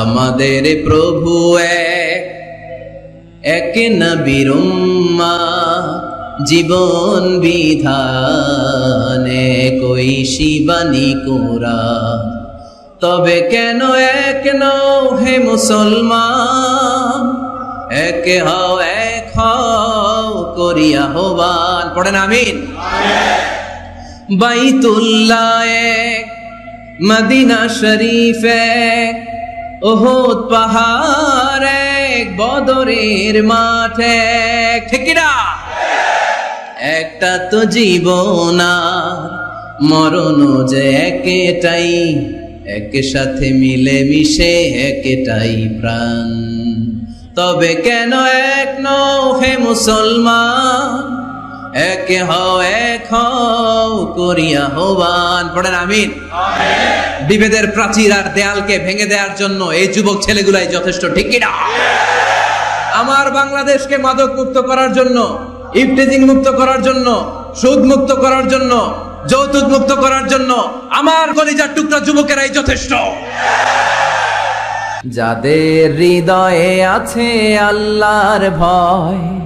আমাদের প্রভু এক উম্মা, জীবন বিধানে কই শিবানী কোরা তবে কেন এক নও হে মুসলমান? এক হও এক হও করিয়া হবান পড়েন, আমিন। বাইতুল্লাহ মদিনা শরীফ এক ওহদ পাহাড় এক বদরের মাঠ। এক ঠিক একটা তো জীবন মরণ যে একটাই এক সাথে মিলে মিশে একটাই প্রাণ। তবে কেন এক নও হে মুসলমান এক হও এক হও করিয়া হবান পড়েন, আমিন। বিভেদের প্রাচীর আর দেয়ালকে ভেঙে দেওয়ার জন্য এই যুবক ছেলেগুলাই যথেষ্ট, ঠিক কিনা? আমার বাংলাদেশকে মাদক মুক্ত করার জন্য ইফটেজিং মুক্ত করার জন্য, সুদ মুক্ত করার জন্য, যৌতুক মুক্ত করার জন্য আমার কলিজার টুকরা যুবকেরাই যথেষ্ট। যাদের হৃদয়ে আছে আল্লাহর ভয়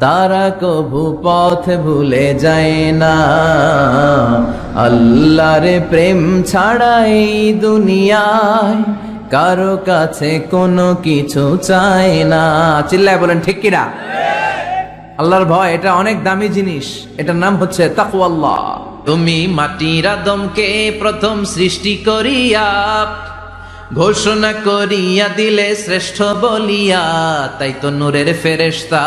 তারা কভু পথ ভুলে যায় না। আল্লাহর প্রেম ছাড়া এই দুনিয়ায় কারও কাছে কোনো কিছু চায় না। চিল্লায় বলেন, ঠিক কিনা? আল্লাহর ভয়, এটা অনেক দামি জিনিস। এটার নাম হচ্ছে তাকওয়াল্লাহ। তুমি মাটির আদমকে প্রথম সৃষ্টি করিয়া, ঘোষণা করিয়া দিলে শ্রেষ্ঠ বলিয়া, তাই তো নূরের ফেরেশতা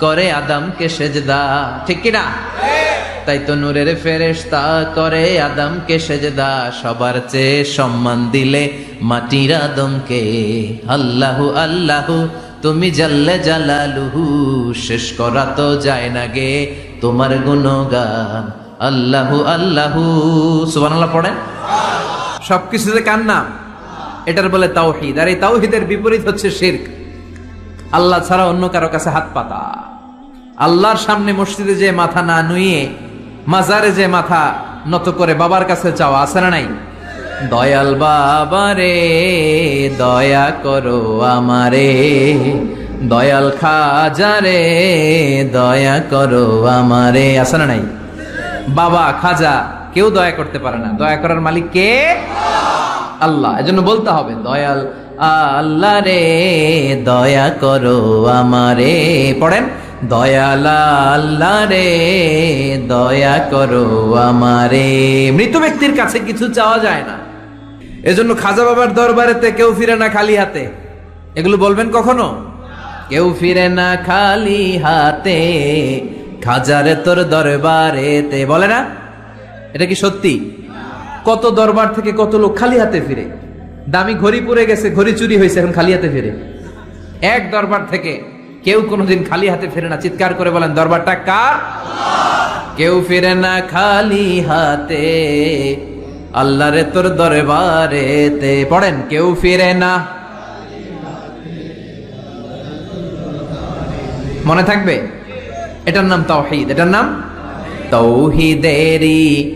করে আদমকে সেজদা, ঠিক কিনা? তাই তো নূরের ফেরেশতা করে আদমকে সেজদা, সবার চেয়ে সম্মান দিলে মাটির আদমকে। আল্লাহু আল্লাহু, তুমি জাল্লে জালালুহু, শেষ করা তো যায় না গে তোমার গুণগান। আল্লাহু আল্লাহু, সুবহানাল্লাহ পড়েন? সবকিছুতে কার নাম? এটার বলে তাওহিদ। আর এই তাওহিদের বিপরীত হচ্ছে শিরক। আল্লাহ ছাড়া অন্য কারও কাছে হাত পাতা। আল্লাহর সামনে মসজিদে যে মাথা না নুয়ে মাজারে যে মাথা নত করে বাবার কাছে চাওয়া আছে না নাই? দয়াল বাবারে, দয়া করো আমারে। দয়াল খাজারে, দয়া করো আমারে। আছে না নাই? বাবা খাজা, কেউ দয়া করতে পারে না। দয়া করার মালিক কে? আল্লাহ। এজন্য বলতে হবে, দয়াল আল্লাহ রে দয়া করো আমারে। পড়েন? দয়াল আল্লাহ রে দয়া করো আমারে। মৃত ব্যক্তির কাছে কিছু চাওয়া যায় না। এজন্য খাজা বাবার দরবারেতে কেউ ফিরে না খালি হাতে। এগুলো বলবেন কখনো? কেউ ফিরে না খালি হাতে। খাজারে তোর দরবারেতে। বলে না? এটা কি সত্যি? কত দরবার থেকে কত লোক খালি হাতে ফিরে? দামি ঘড়ি পরে গেছে, ঘড়ি চুরি হয়েছে, এখন খালি হাতে ফিরে। এক দরবার থেকে কেউ কোনোদিন খালি হাতে ফেরে না। চিৎকার করে বলেন, দরবারটা কার? কেউ ফিরে না খালি হাতে। আল্লাহ রে তোর দরবারেতে। পড়েন, কেউ ফিরে না। মনে থাকবে? এটার নাম তাওহিদ। এটার নাম তৌহিদেরি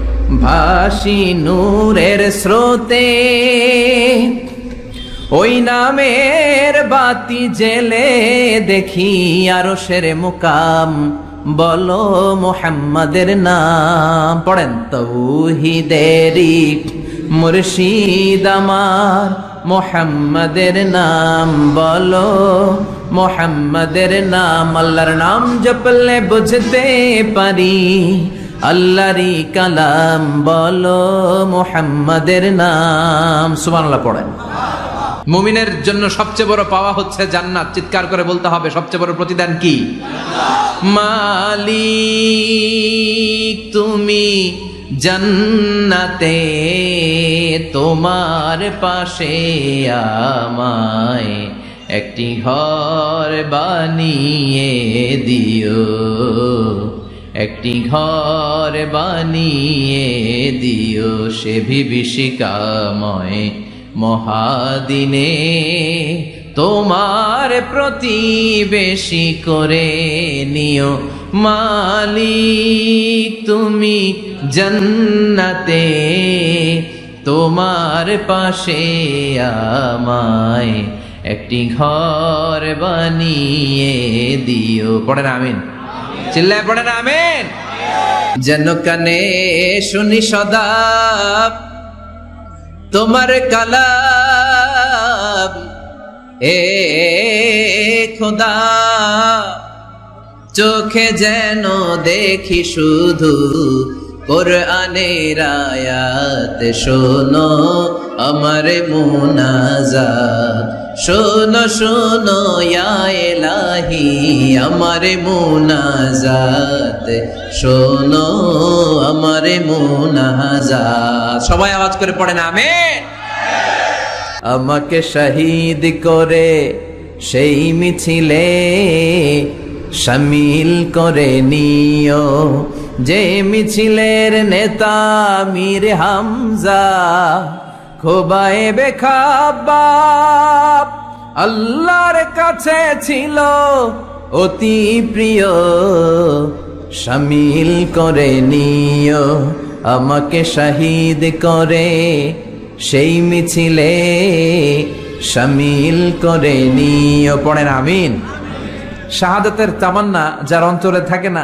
ভাসি নূরের স্রোতে, ওই নামের বাতি জেলে দেখি আরও সেরে মুকাম। বলো মোহাম্মদের নাম, পড়েন তৌহিদেরি মুর্শিদ আমার মোহাম্মদের নাম, বলো মোহাম্মদের নাম। আল্লাহর নাম জপলে বুঝতে পারি আল্লাহরি কালাম, বলো মোহাম্মদের নাম। সুবহানাল্লাহ পড়েন। মুমিনের জন্য সবচেয়ে বড় পাওয়া হচ্ছে জান্নাত। চিৎকার করে বলতে হবে, সবচেয়ে বড় প্রতিদান কি? মালিক, তুমি জান্নাতে, তোমার পাশে আমায় একটি ঘর বানিয়ে দিও। একটি ঘর বানিয়ে দিও সে বিভীষিকাময় মহাদিনে। তোমার প্রতিবেশী করে নিও মালিক, তুমি জন্নতে। তোমার পাশে আমায় একটি ঘর বানিয়ে দিও। পড়েন আমিন। চিল্লায় পড়েন আমেন। যেন কানে শুনি সদা তোমার কালাম। এ খোদা, চোখে যেন দেখি শুধু কোরআনের আয়াত। শোনো আমার মুনাজাত। শোনো শোনো এলাহি আমার মুনাজাত। শোনো, আমার মুনাজাত। সবাই আওয়াজ করে পড়েন, আমেন। আমাকে শহীদ করে সেই মিছিলে সামিল করে নিও। যে মিছিলের নেতা মীর হামজা খোবায়ে বেখাবাব আল্লাহর কাছে ছিল অতি প্রিয়। শামিল করে নিও, আমাকে শহীদ করে সেই মিছিলে। শামিল করে নিও, পড়েন আমিন। শাহাদাতের তামান্না যার অন্তরে থাকে না,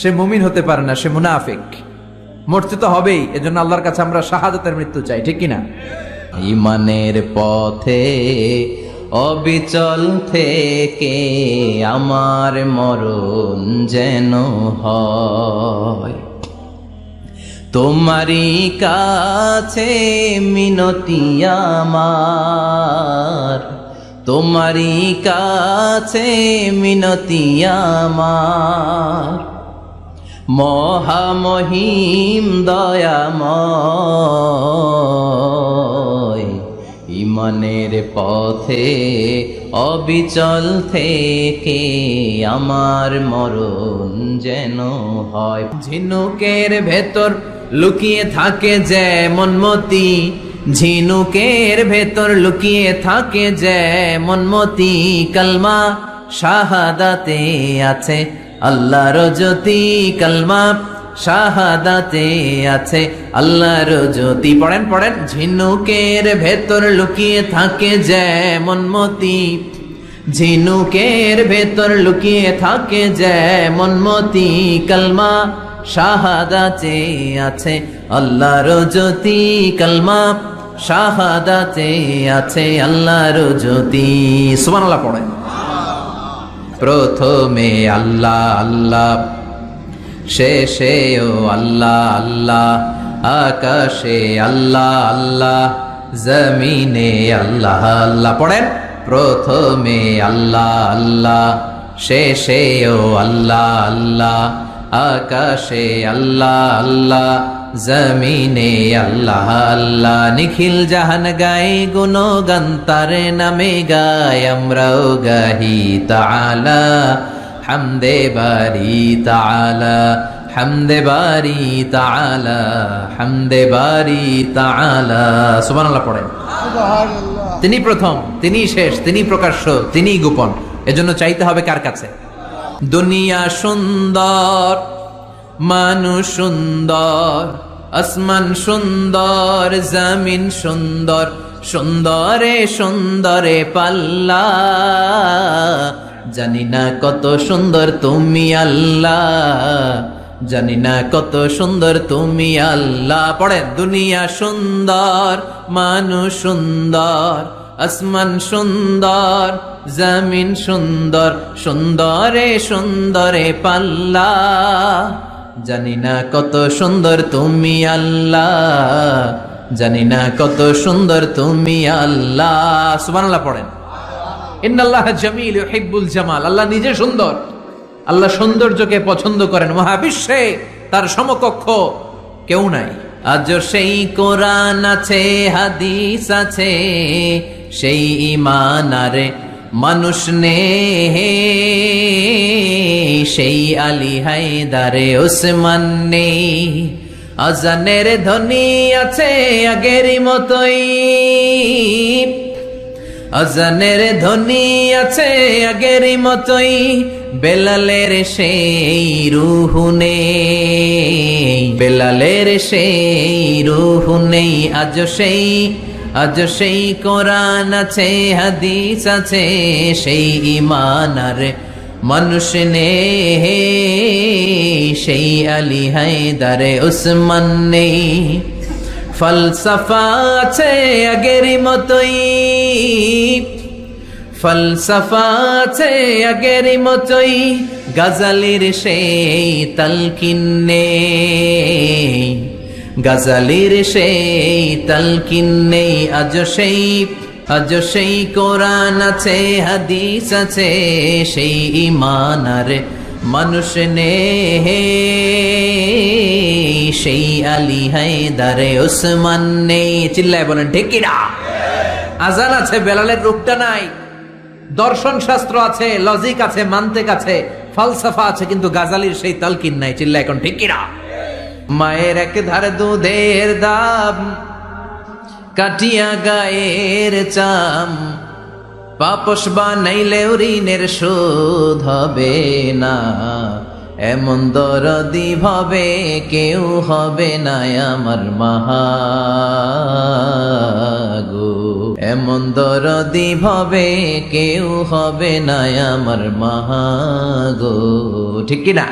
সে মুমিন হতে পারে না, সে মুনাফিক। মরতে তো হবেই, এজন্য আল্লাহর কাছে আমরা শাহাদাতের মৃত্যু চাই, ঠিক কিনা? ইমানের পথে, অবিচল থেকে আমার মরণ যেন হয়। তোমারই কাছে মিনতি আমার, তোমারই কাছে মিনতি আমার। মহামহিম দয়াময়। ইমানের পথে অবিচল থেকে আমার মরণ যেন হয়। ঝিনুকের ভেতর লুকিয়ে থাকে যেমন মতি, ঝিনুকের ভেতর লুকিয়ে থাকে যেমন মতি। কালমা শাহাদাতে আছে আল্লাহর জ্যোতি কালমা শাহাদাতে আছে। আল্লাহর জ্যোতি, পড়েন পড়েন, ঝিনুকের ভেতর লুকিয়ে থাকে যেমন মতি। ঝিনুকের ভেতর লুকিয়ে থাকে যেমন মতি। কালমা শাহাদাতে আছে। আল্লাহর জ্যোতি কালমা শাহাদাতে আছে। আল্লাহর জ্যোতি, সুবহানাল্লাহ পড়েন। প্রথমে আল্লাহ আল্লাহ। শেষেও আল্লাহ আল্লাহ। আকাশে আল্লাহ আল্লাহ। জমিনে আল্লাহ আল্লাহ। পড়েন? প্রথমে আল্লাহ আল্লাহ। শেষেও আল্লাহ আল্লাহ। আকাশে আল্লাহ আল্লাহ। জমিনে আল্লাহ আল্লাহ নিখিল জাহান গায়ে গুণগান তার নামে গায়। আমরাও গাহি তালা হামদে বারি তালা হামদে বারি তালা হামদে বারি তালা সুবহানাল্লাহ পড়েন। তিনি প্রথম তিনি শেষ তিনি প্রকাশ্য তিনি গোপন। এজন্য চাইতে হবে কার কাছে? দুনিয়া সুন্দর। মানুষ সুন্দর, আসমান সুন্দর, জমিন সুন্দর, সুন্দরে সুন্দরে পাল্লা। জানি না কত সুন্দর তুমি আল্লাহ, জানি না কত সুন্দর তুমি আল্লাহ। পড়ে দুনিয়া সুন্দর, মানুষ সুন্দর, আসমান সুন্দর, জমিন সুন্দর, সুন্দরে সুন্দরে পাল্লা। জানি না কত সুন্দর তুমি আল্লাহ। জানি না কত সুন্দর তুমি আল্লাহ। সুবহানাল্লাহ পড়েন। ইন্নাল্লাহ জামিল হিব্বুল জামাল। আল্লাহ নিজে সুন্দর। আল্লাহ সৌন্দর্যকে পছন্দ করেন। মহাবিশ্বে তার সমকক্ষ কেউ নাই। আজ সেই কোরআন আছে, হাদিস আছে, সেই ইমান আরে মানুষ নে সেই আলী হায়দারে ওসমান নেই। আজানের ধ্বনি আছে আগেরই মতোই। আজানের ধ্বনি আছে আগের মতোই। বেলালের সেই রুহু নেই। বেলালের সেই রুহু নেই আজ সেই আজ সেই কোরআন আছে, হাদিস আছে, সেই ইমান আর মানুষ নে সেই আলী হায়দারে উসমান নেই। ফলসফা আছে আগের মতোই, ফলসফা আছে আগের মতোই, গাজালির সেই তালকিন্নে গাজালির সেই তালকিন্নে আজ সেই আজ সেই কোরআন আছে, হাদিস আছে, সেই ইমান আর মানুষ নে সেই আলী হায়দারে ওসমান নেই, চিল্লায় বলেন ঠিকিরা আজান আছে, বেলালের রূপটা নাই। দর্শন শাস্ত্র আছে লজিক আছে, মান্তেক আছে ফালসাফা আছে, কিন্তু গাজালির সেই তালকিন নাই চিল্লা এখন ঠিকিরা মায়ের এক ধারে দুধের দাম, কাটিয়া গায়ের চাম। পাপস বানাইলে ঋণের শোধ হবে না, এমন দরদি ভাবে কেউ হবে না আমার মাহাগো এমন দরদি ভাবে কেউ হবে না আমার মাহাগো ঠিক কি না